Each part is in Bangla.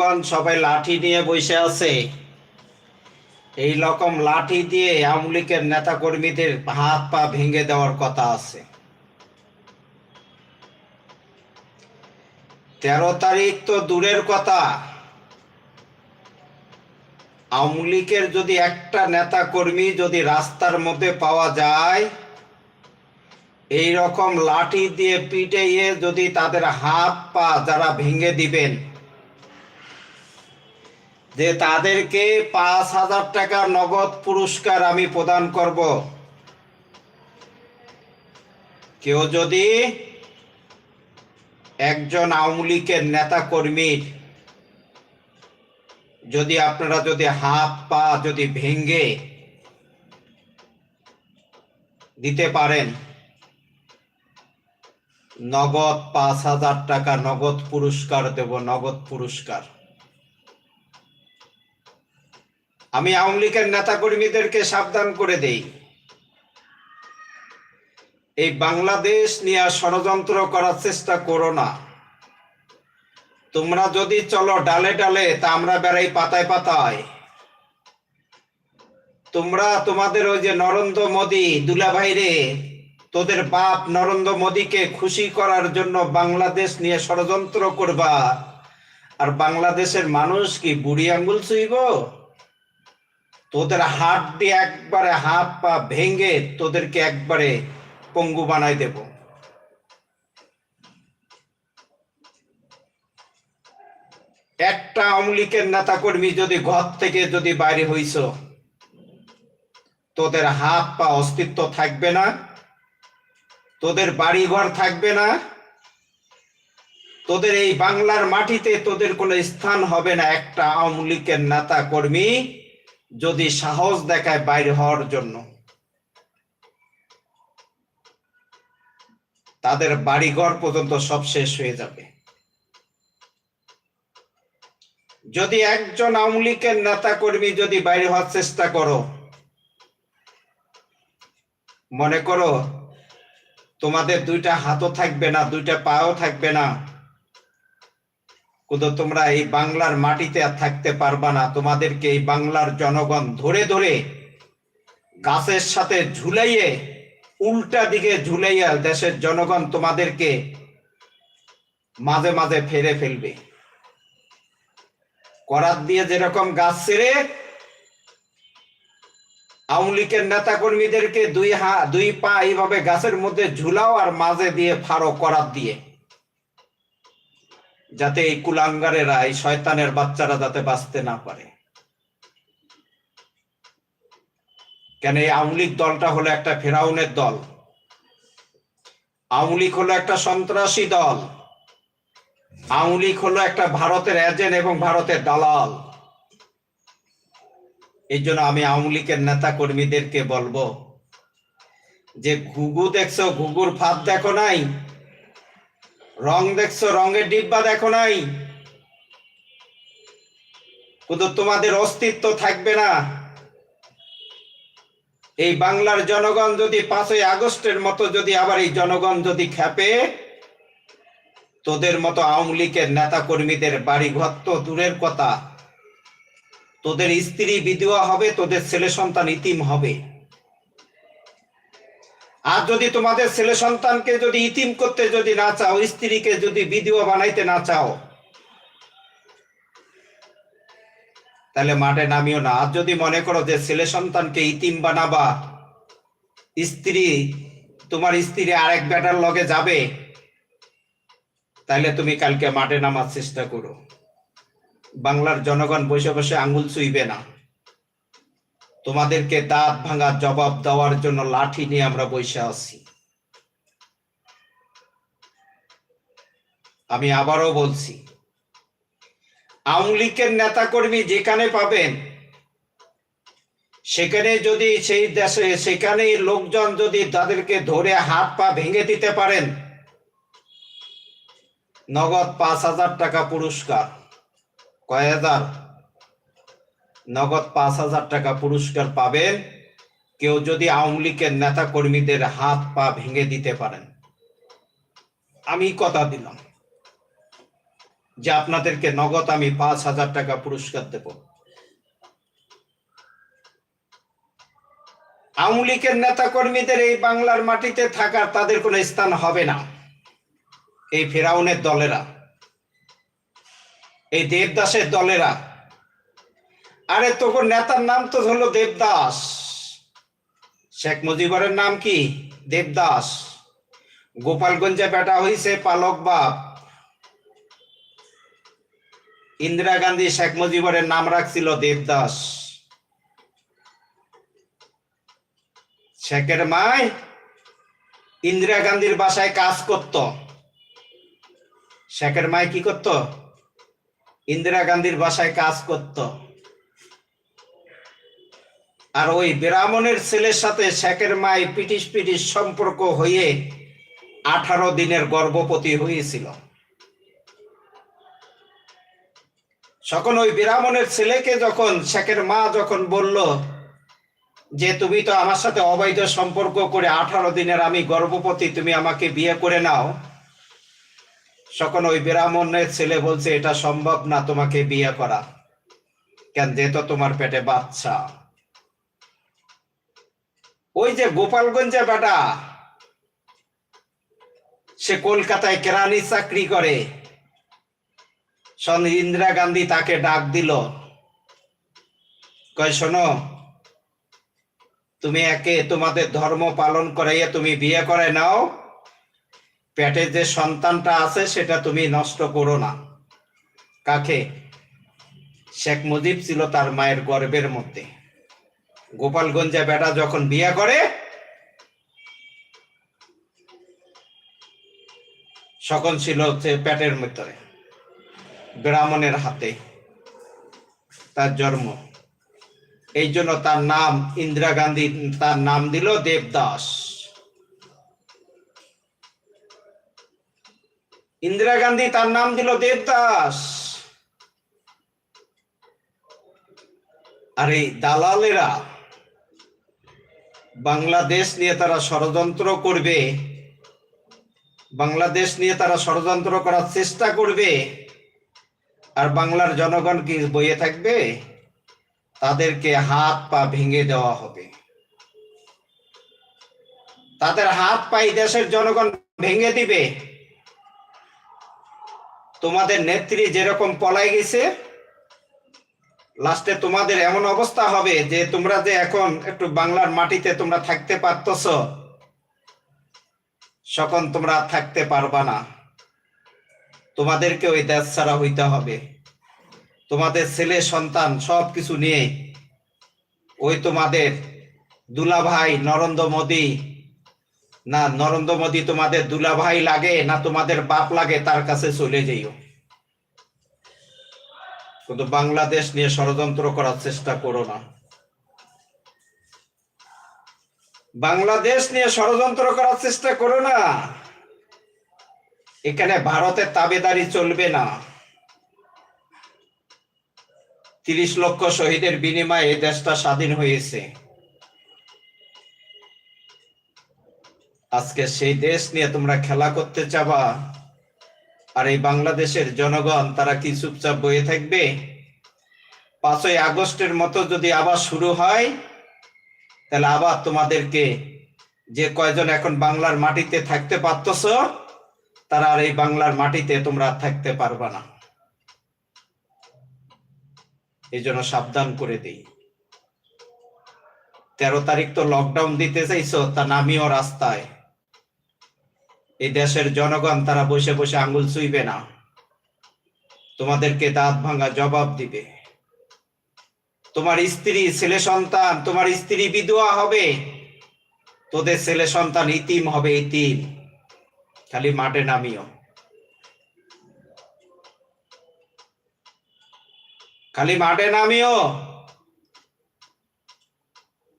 এখন সবাই লাঠি নিয়ে বসে আছে। এই রকম লাঠি দিয়ে আওয়ামী লীগের নেতা কর্মীদের হাত পা ভেঙে দেওয়ার কথা আছে। তেরো তারিখ তো দূরের কথা। আওয়ামী লীগের যদি একটা নেতা কর্মী যদি রাস্তার মধ্যে পাওয়া যায়, এই রকম লাঠি দিয়ে পিটিয়ে যদি তাদের হাত পা যারা ভেঙে দিবেন যে তাদেরকে পাঁচ হাজার টাকা নগদ পুরস্কার আমি প্রদান করব। কেউ যদি একজন আওয়ামী লীগের নেতা কর্মীর যদি আপনারা যদি হাত পা যদি ভেঙ্গে দিতে পারেন, নগদ পাঁচ হাজার টাকা নগদ পুরস্কার দেব, নগদ পুরস্কার। আমি আওয়ামী লীগের নেতা কর্মীদেরকে সাবধান করে দেই। এই বাংলাদেশ নিয়ে ষড়যন্ত্র করার চেষ্টা করো না। তোমরা যদি চলো ডালে ডালে, তা আমরা বেড়াই পাতায় পাতায়। তোমরা তোমাদের ওই যে নরেন্দ্র মোদী দুলাভাই রে তোদের বাপ নরেন্দ্র মোদীকে খুশি করার জন্য বাংলাদেশ নিয়ে ষড়যন্ত্র করবা। আর বাংলাদেশের মানুষ কি বুড়ি আঙ্গুল ছুইব তোদের হাত দিয়ে একবারে হাত পা ভেঙে তোদেরকে একবারে পঙ্গু বানাই দেব। একটা আওয়ামী লীগের নেতা কর্মী যদি ঘর থেকে যদি বাইরে হইছ তোদের হাত পা অস্তিত্ব থাকবে না, তোদের বাড়ি ঘর থাকবে না, তোদের এই বাংলার মাটিতে তোদের কোনো স্থান হবে না। একটা আওয়ামী লীগের নেতা কর্মী যদি সাহস দেখায় বাইরে হওয়ার জন্য, তাদের বাড়িঘর পর্যন্ত সব শেষ হয়ে যাবে। যদি একজন আওয়ামী লীগের নেতা কর্মী যদি বাইরে হওয়ার চেষ্টা করো, মনে করো তোমাদের দুইটা হাতও থাকবে না, দুইটা পাও থাকবে না কিন্তু তোমরা এই বাংলার মাটিতে আর থাকতে পারবা না। তোমাদেরকে এই বাংলার জনগণ ধরে ধরে গাছের সাথে ঝুলাইয়ে, উল্টা দিকে ঝুলাইয়া দেশের জনগণ তোমাদেরকে মাঝে মাঝে ফেরে ফেলবে। করাত দিয়ে যেরকম গাছ ছেড়ে আওয়ামী লীগের নেতা কর্মীদেরকে দুই হা, দুই পা এইভাবে গাছের মধ্যে ঝুলাও আর মাঝে দিয়ে ফাড়ো করাত দিয়ে। যাতে এই কুলাঙ্গারেরা, এই শয়তানের বাচ্চারা যাতে বাঁচতে না পারে। কেন এই আওয়ামী দলটা হলো একটা ফেরাউনের দল? আওয়ামী হলো একটা সন্ত্রাসী দল। আওয়ামী হলো একটা ভারতের এজেন্ট এবং ভারতের দালাল। এই জন্য আমি আওয়ামী নেতা কর্মীদেরকে বলব, যে ঘুঘু দেখছ, ঘুঘুর ফাঁদ দেখো নাই? রং দেখছ, রঙের ডিব্বা দেখো নাই? কিন্তু তোমাদের অস্তিত্ব থাকবে না। এই বাংলার জনগণ যদি পাঁচই আগস্টের মতো যদি আবার এই জনগণ যদি খেপে, তোদের মতো আওয়ামী লীগের নেতা কর্মীদের বাড়ি ঘর তো দূরের কথা। তোদের স্ত্রী বিধবা হবে, তোদের ছেলে সন্তান ইতিম হবে। আর যদি তোমাদের ছেলে সন্তানকে যদি ইতিম করতে যদি না চাও, স্ত্রীকে যদি বিধবা বানাইতে না চাও, তাহলে মাঠে নামিও না। আর যদি মনে করো যে ছেলে সন্তানকে ইতিম বানাবা, স্ত্রী, তোমার স্ত্রী আরেক বেটার লগে যাবে, তাহলে তুমি কালকে মাঠে নামার চেষ্টা করো। বাংলার জনগণ বসে বসে আঙ্গুল চুইবে না। তোমাদেরকে দাঁত ভাঙার জবাব দেওয়ার জন্য লাঠি নিয়ে আমরা বসে আছি। আমি আবারও বলছি আওয়ামী লীগের নেতাকর্মী যেখানে পাবেন, সেখানে যদি সেই দেশে, সেখানে লোকজন যদি তাদেরকে ধরে হাত পা ভেঙে দিতে পারেন, নগদ পাঁচ হাজার টাকা পুরস্কার, কয় হাজার? নগদ পাঁচ হাজার টাকা পুরস্কার পাবেন কেউ যদি আওয়ামী লীগের নেতা কর্মীদের হাত পা ভেঙে দিতে পারেন। আমি কথা দিলাম যে আপনাদেরকে নগদ আমি পাঁচ হাজার টাকা পুরস্কার দেব। আওয়ামী লীগের নেতা কর্মীদের এই বাংলার মাটিতে থাকার তাদের কোনো স্থান হবে না। এই ফেরাউনের দলেরা, এই দেবদাসের দলেরা আরে তখন নেতার নাম তো হলো দেবদাস। শেখ মুজিবরের নাম কি? দেবদাস। গোপালগঞ্জে বেটা হইছে পালক বাপ। ইন্দিরা গান্ধী শেখ মুজিবরের নাম রাখছিল দেবদাস। শেখের মায় ইন্দিরা গান্ধীর বাসায় কাজ করত। শেখের মায় কি করত? ইন্দিরা গান্ধীর বাসায় কাজ করত। আর ওই ব্রাহ্মণের ছেলের সাথে শেখের মায় পিটিস পিটিস সম্পর্ক হয়ে আঠারো দিনের গর্ভবতী হয়েছিল। সকল ওই ব্রাহ্মণের ছেলেকে যখন শেখের মা যখন বলল যে, তুমি তো আমার সাথে অবৈধ সম্পর্ক করে আঠারো দিনের আমি গর্ভবতী তুমি আমাকে বিয়ে করে নাও। সকল ওই ব্রাহ্মণের ছেলে বলছে, এটা সম্ভব না তোমাকে বিয়ে করা। কেন? যেহেতু তোমার পেটে বাচ্চা। ওই যে গোপালগঞ্জে বেটা, সে কলকাতায় কেরানি চাকরি করে। সন ইন্দিরা গান্ধী তাকে ডাক দিল। কয়, শোনো, তুমি একে তোমাদের ধর্ম পালন করাইয়া তুমি বিয়ে করে নাও। পেটে যে সন্তানটা আছে, সেটা তুমি নষ্ট করো না। কাকে? শেখ মুজিব ছিল তার মায়ের গর্বের মধ্যে। গোপালগঞ্জে বেটা যখন বিয়ে করে সকল ছিল হচ্ছে পেটের ভিতরে, ব্রাহ্মণের হাতে, তার জন্ম। এই জন্য তার নাম ইন্দিরা গান্ধী, তার নাম দিল দেবদাস। ইন্দিরা গান্ধী তার নাম দিল দেবদাস। আর এই দালালেরা বাংলাদেশ নিয়ে তারা ষড়যন্ত্র করবে। বাংলাদেশ নিয়ে তারা ষড়যন্ত্র করার চেষ্টা করবে। আর বাংলার জনগণ কি বইয়ে থাকবে? তাদেরকে হাত পা ভেঙে দেওয়া হবে। তাদের হাত পাই দেশের জনগণ ভেঙে দিবে। তোমাদের নেত্রী যেরকম পলাই গেছে লাস্টে তোমাদের এমন অবস্থা হবে যে তোমরা যে এখন একটু বাংলার মাটিতে তোমরা থাকতে পারতছ তখন তোমরা থাকতে পারবা না। তোমাদেরকে ওই দেশ ছাড়া হইতে হবে। তোমাদের ছেলে, সন্তান সব কিছু নিয়ে ওই তোমাদের দুলাভাই নরেন্দ্র মোদী, না, নরেন্দ্র মোদী তোমাদের দুলাভাই লাগে না তোমাদের বাপ লাগে, তার কাছে চলে যাইও কিন্তু বাংলাদেশ নিয়ে ষড়যন্ত্র করার চেষ্টা করো না। বাংলাদেশ নিয়ে ষড়যন্ত্র করার চেষ্টা করো না। এখানে ভারতের তাবেদারি চলবে না। তিরিশ লক্ষ শহীদের বিনিময়ে এই দেশটা স্বাধীন হয়েছে। আজকে সেই দেশ নিয়ে তোমরা খেলা করতে চাবা। আর এই বাংলাদেশের জনগণ, তারা কি চুপচাপ বয়ে থাকবে? পাঁচই আগস্টের মতো যদি আবার শুরু হয়, তাহলে আবার তোমাদেরকে যে কয়জন এখন বাংলার মাটিতে থাকতে পারতছ, তারা আর এই বাংলার মাটিতে তোমরা থাকতে পারবা না। এই জন্য সাবধান করে দিই। তেরো তারিখ তো লকডাউন দিতে চাইছো, তা নামিও রাস্তায়। এই দেশের জনগণ তারা বসে বসে আঙ্গুল চুইবে না। তোমাদেরকে দাঁত ভাঙা জবাব দিবে। তোমার স্ত্রী, ছেলে সন্তান, তোমার স্ত্রী বিধবা হবে। তোদের ছেলে সন্তান ইতিম হবে, ইতিম। খালি মাঠে নামিও। খালি মাঠে নামিও।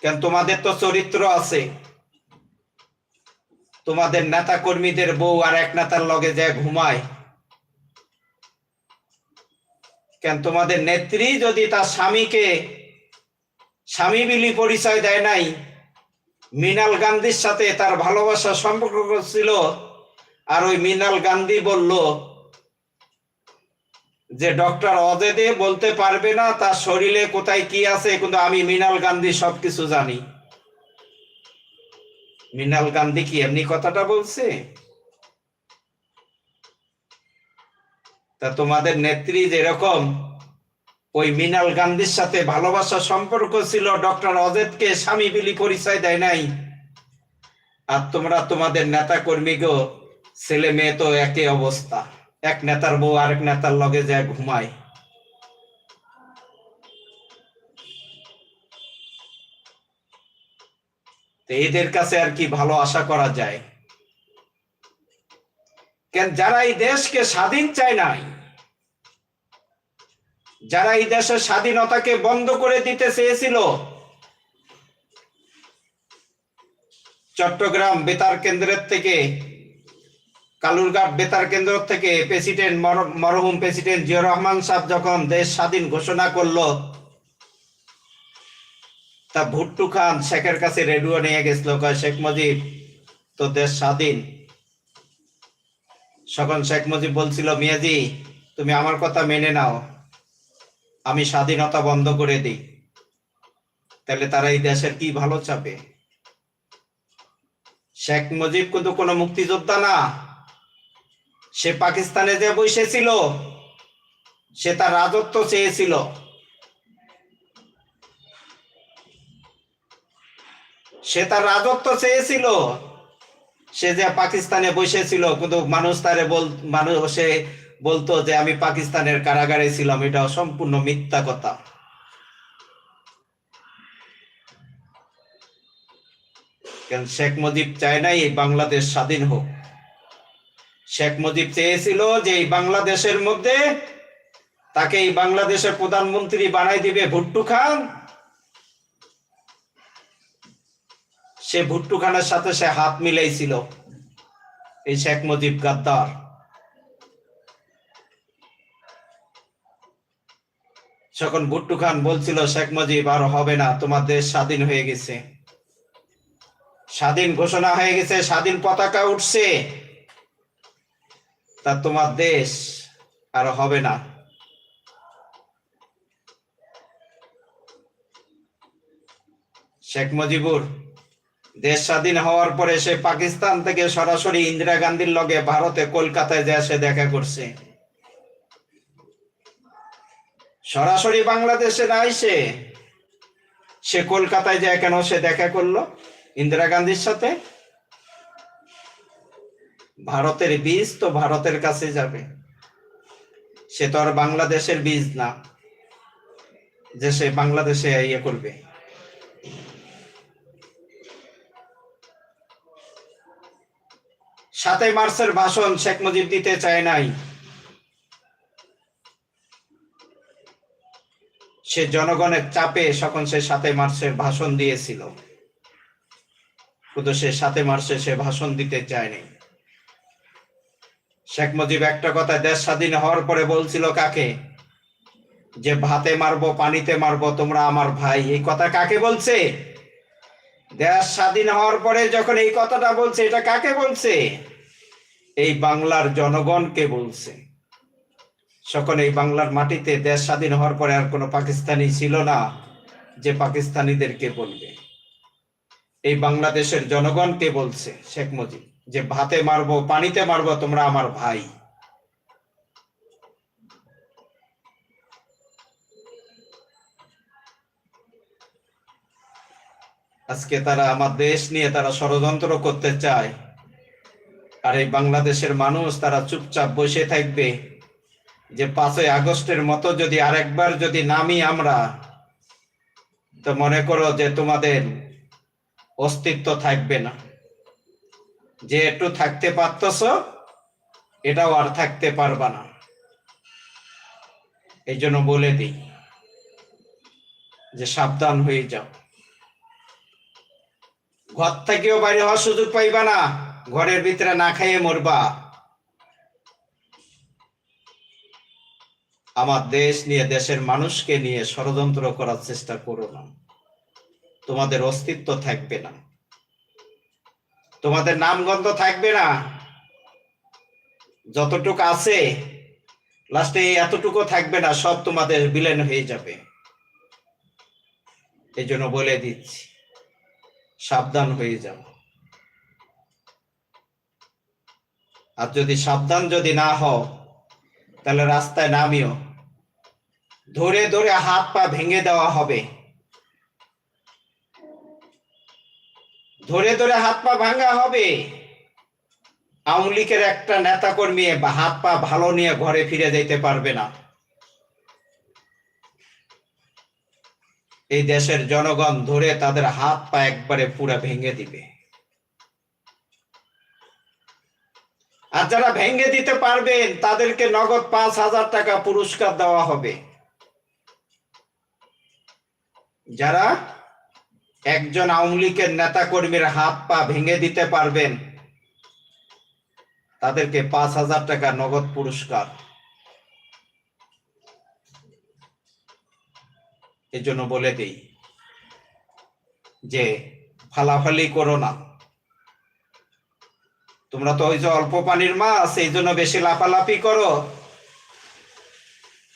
কেন তোমাদের তো চরিত্র আছে। তোমাদের নেতা কর্মীদের বউ আর এক নেতার লগে যায় ঘুমায়। কেন তোমাদের নেত্রী যদি তার স্বামীকে স্বামী বিলি পরিচয় দেয় নাই, মৃণাল গান্ধীর সাথে তার ভালোবাসা সম্পর্ক ছিল আর ওই মৃণাল গান্ধী বলল যে, ডক্টর অজেদে বলতে পারবে না তার শরীরে কোথায় কি আছে, কিন্তু আমি মৃণাল গান্ধী সবকিছু জানি। মৃণাল গান্ধী কি এমনি কথাটা বলছে? তা তোমাদের নেত্রী যেরকম, ওই মৃণাল গান্ধীর সাথে ভালোবাসার সম্পর্ক ছিল, ডক্টর অজেদকে স্বামী বিলি পরিচয় দেয় নাই। আর তোমরা তোমাদের নেতা কর্মীগো ছেলে মেয়ে তো একই অবস্থা। এক নেতার বউ আরেক নেতার লগে যায় ঘুমায়। তো এদের কাছে আর কি ভালো আশা করা যায়। কেন যারা এই দেশকে স্বাধীন চায় নাই, যারা এই দেশের স্বাধীনতাকে বন্ধ করে দিতে চেয়েছিল, চট্টগ্রাম বেতার কেন্দ্রের থেকে, কালুরঘাট বেতার কেন্দ্র থেকে প্রেসিডেন্ট মর- মরহুম প্রেসিডেন্ট জিয়া রহমান সাহেব যখন দেশ স্বাধীন ঘোষণা করল তা ভুট্টু খান শেখের কাছে রেডিও নিয়ে গেছিল, কয়, শেখ মুজিব তো দেশ স্বাধীন? তখন শেখ মুজিব বলছিল, মিয়াজি, তুমি আমার কথা মেনে নাও, আমি স্বাধীনতা বন্ধ করে দিই। তাহলে তারা এই দেশের কি ভালো চাপে শেখ মুজিব কিন্তু কোনো মুক্তিযোদ্ধা না। সে পাকিস্তানে যে বসেছিল, সে তার রাজত্ব চেয়েছিল। সে তার রাজত্ব চেয়েছিল। সে যে পাকিস্তানে বসেছিল, কিন্তু মানুষ তারে বল, মানুষ সে বলতো যে, আমি পাকিস্তানের কারাগারে ছিলাম, এটা সম্পূর্ণ মিথ্যা কথা। শেখ মুজিব চায় নাই এই বাংলাদেশ স্বাধীন হোক। শেখ মুজিব চেয়েছিল যে, এই বাংলাদেশের মধ্যে তাকে এই বাংলাদেশের প্রধানমন্ত্রী বানাই দিবে ভুট্টু খান। সে ভুট্টু খানের সাথে সে হাত মিলাইছিল। এই শেখ মুজিব গাদ্দার। যখন ভুট্টু খান বলছিল, শেখ মুজিব, আর হবে না, তোমার দেশ স্বাধীন হয়ে গেছে। স্বাধীন ঘোষণা হয়ে গেছে, স্বাধীন পতাকা উঠছে। তা তোমার দেশ আর হবে না। শেখ মুজিবুর দেশ স্বাধীন হওয়ার পরে সে পাকিস্তান থেকে সরাসরি ইন্দিরা গান্ধীর লগে ভারতে কলকাতায় যা সে দেখা করছে। সরাসরি বাংলাদেশে নাই সে সে কলকাতায় যায় কেন, সে দেখা করল ইন্দিরা গান্ধীর সাথে? ভারতের বীজ তো ভারতের কাছে যাবে। সে তো আর বাংলাদেশের বীজ না, যে সে বাংলাদেশে ইয়ে করবে। সাতই মার্চের ভাষণ শেখ মুজিব দিতে চায় নাই। সে জনগণের চাপে যখন সে সাতই মার্চের ভাষণ দিয়েছিল। কিন্তু সে সাতই মার্চে সে ভাষণ দিতে চায়নি শেখ মুজিব একটা কথা দেশ স্বাধীন হওয়ার পরে বলছিল কাকে? যে ভাতে মারবো, পানিতে মারবো, তোমরা আমার ভাই। এই কথা কাকে বলছে? দেশ স্বাধীন হওয়ার পরে যখন এই কথাটা বলছে, এটা কাকে বলছে? এই বাংলার জনগণকে বলছে। যখন এই বাংলার মাটিতে দেশ স্বাধীন হওয়ার পরে আর কোনো পাকিস্তানি ছিল না, যে পাকিস্তানিদেরকে বলবে। এই বাংলাদেশের জনগণকে বলছে শেখ মুজিব, যে ভাতে মারবো, পানিতে মারবো, তোমরা আমার ভাই। আজকে তারা আমার দেশ নিয়ে তারা ষড়যন্ত্র করতে চায়। আর এই বাংলাদেশের মানুষ তারা চুপচাপ বসে থাকবে। যে পাঁচই আগস্টের মতো যদি আরেকবার যদি নামি আমরা, তো মনে করো যে তোমাদের অস্তিত্ব থাকবে না। যে একটু থাকতে পারতছ, এটাও আর থাকতে পারবা না। এই জন্য বলে দিই, যে সাবধান হয়ে যাও। ঘর থেকেও বাইরে হওয়ার সুযোগ পাইবা না। ঘরের ভিতরে না খাইয়ে মরবা আমার দেশ নিয়ে দেশের মানুষকে নিয়ে ষড়যন্ত্র করার চেষ্টা করো না। তোমাদের অস্তিত্ব থাকবে না। তোমাদের নামগন্ধ থাকবে না। যতটুকু আছে, লাস্টে এতটুকু থাকবে না, সব তোমাদের বিলেন হয়ে যাবে। এই জন্য বলে দিচ্ছি, সাবধান হয়ে যাও। আর যদি সাবধান যদি না হও, তাহলে রাস্তায় নামিও। ধরে ধরে হাত পা ভেঙে দেওয়া হবে। ধরে ধরে হাত পা ভাঙা হবে। আওয়ামী লীগের একটা নেতা কর্মী হাত পা ভালো নিয়ে ঘরে ফিরে যেতে পারবে না। এই দেশের জনগণ ধরে তাদের হাত পা একবারে পুরো ভেঙে দিবে। আর যারা ভেঙে দিতে পারবেন, তাদেরকে নগদ পাঁচ হাজার টাকা পুরস্কার দেওয়া হবে। যারা একজন আওয়ামী লীগের নেতা কর্মীর হাত পা ভেঙে দিতে পারবেন, তাদেরকে পাঁচ হাজার টাকা নগদ পুরস্কার। এজন্য বলে দিই যে, ফালাফালি করো না। তোমরা তো ওই যে অল্প পানির মাছ, এই জন্য বেশি লাফালাফি করো।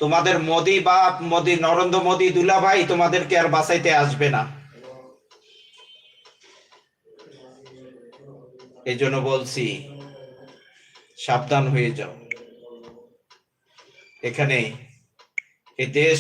তোমাদের মোদি বাপ, মোদি, নরেন্দ্র মোদি দুলা ভাই তোমাদেরকে আর বাঁচাইতে আসবে না। এই জন্য বলছি, সাবধান হয়ে যাও। এখানে এই দেশ